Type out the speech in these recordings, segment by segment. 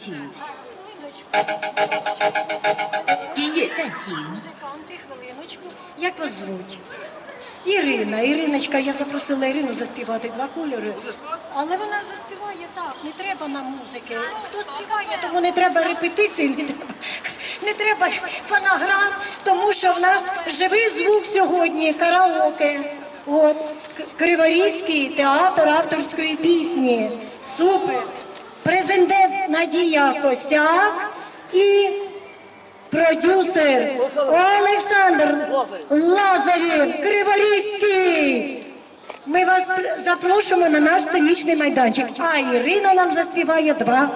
起，її татів. Як вас звуть? Ірина, Іриночка, я запросила Ірину заспівати два кольори, але вона заспіває так, не треба нам музики. Хто співає, тому не треба репетиції, не треба, не треба фонограм, тому що в нас живий звук сьогодні, караоке. От Криворізький театр авторської пісні. Супер! Президент Надія Косяк і Продюсер Олександр Лазарєв Криворізький. Ми вас запрошуємо на наш сценічний майданчик. А Ірина нам заспіває два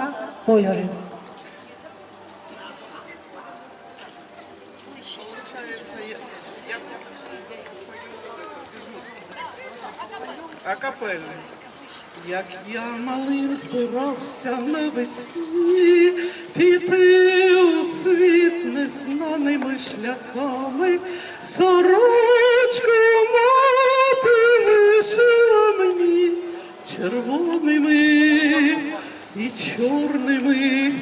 кольори. Акапельний. Як я малим збирався навесні, піти у світ незнаними шляхами, сорочку мати вишила мені червоними і чорними,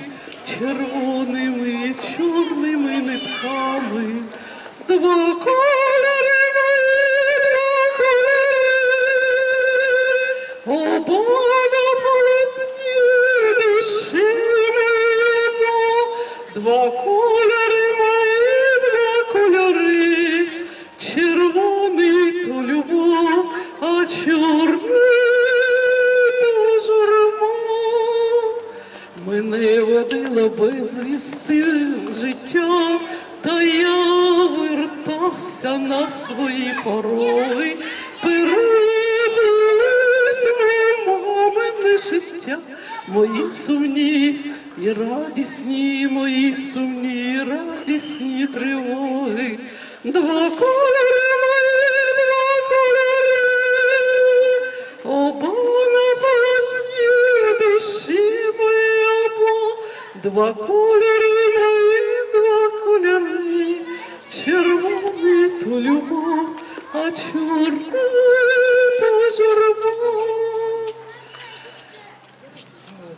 червоними, чорними нитками, два безвісти життя, та я вертався на свої пороги, перебились мамине життя, мої сумні і радісні, мої сумні, і радісні тривоги, два кольори два кольори, червоний то любов, а чорний то журба.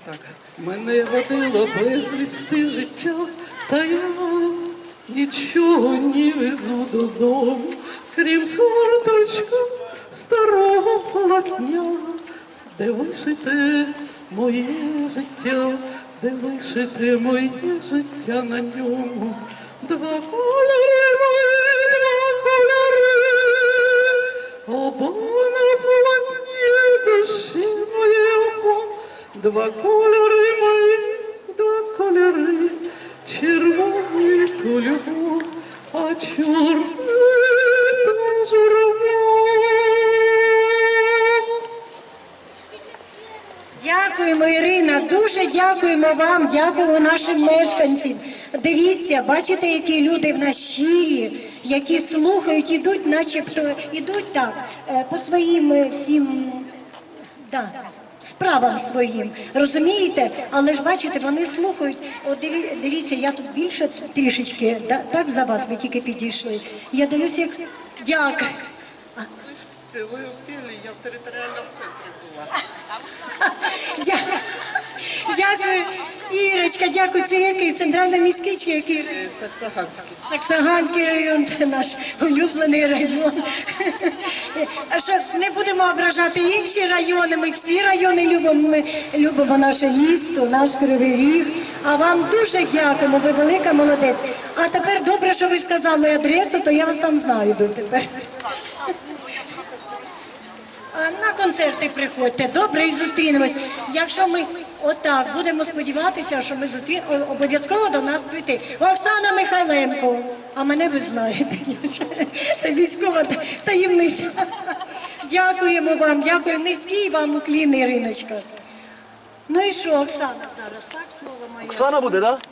Так, мене водило безвісти життя, та я нічого не везу додому, крім згорточка старого полотня, де вишите моє життя, де вишите моє життя на ньому. Два кольори мої, два кольори, обона полотні душі моє обо. Два кольори мої, два кольори, червоний то любов, а чорний Дуже дякуємо вам, дякуємо нашим мешканцям. Дивіться, бачите, які люди в нас щирі, які слухають, ідуть, начебто, ідуть так, е, по своїм е, всім да, справам своїм. Розумієте? Але ж бачите, вони слухають. Диві- дивіться, я тут більше трішечки, да, так за вас ви тільки підійшли. Я дивлюся, як дякую. Ви пели, я в територіальному центрі була. Ірочка, дякую. Це який центральний міський чи який? Саксаганський. Саксаганський район, це наш улюблений район. А що не будемо ображати інші райони. Ми всі райони любимо. Ми любимо наше місто, наш кривий ріг. А вам дуже дякуємо. Ви велика молодець. А тепер добре, що ви сказали адресу, то я вас там знайду тепер. На концерти приходьте, добре і зустрінемось. Якщо ми отак будемо сподіватися, що ми зустрінемо, обов'язково до нас прийти. Оксана Михайленко, а мене ви знаєте, це військова та- таємниця. Дякуємо вам, дякую. Низький вам уклін, Іриночка. Ну і що, Оксана зараз, так, слово моє? Оксана буде, так? Да?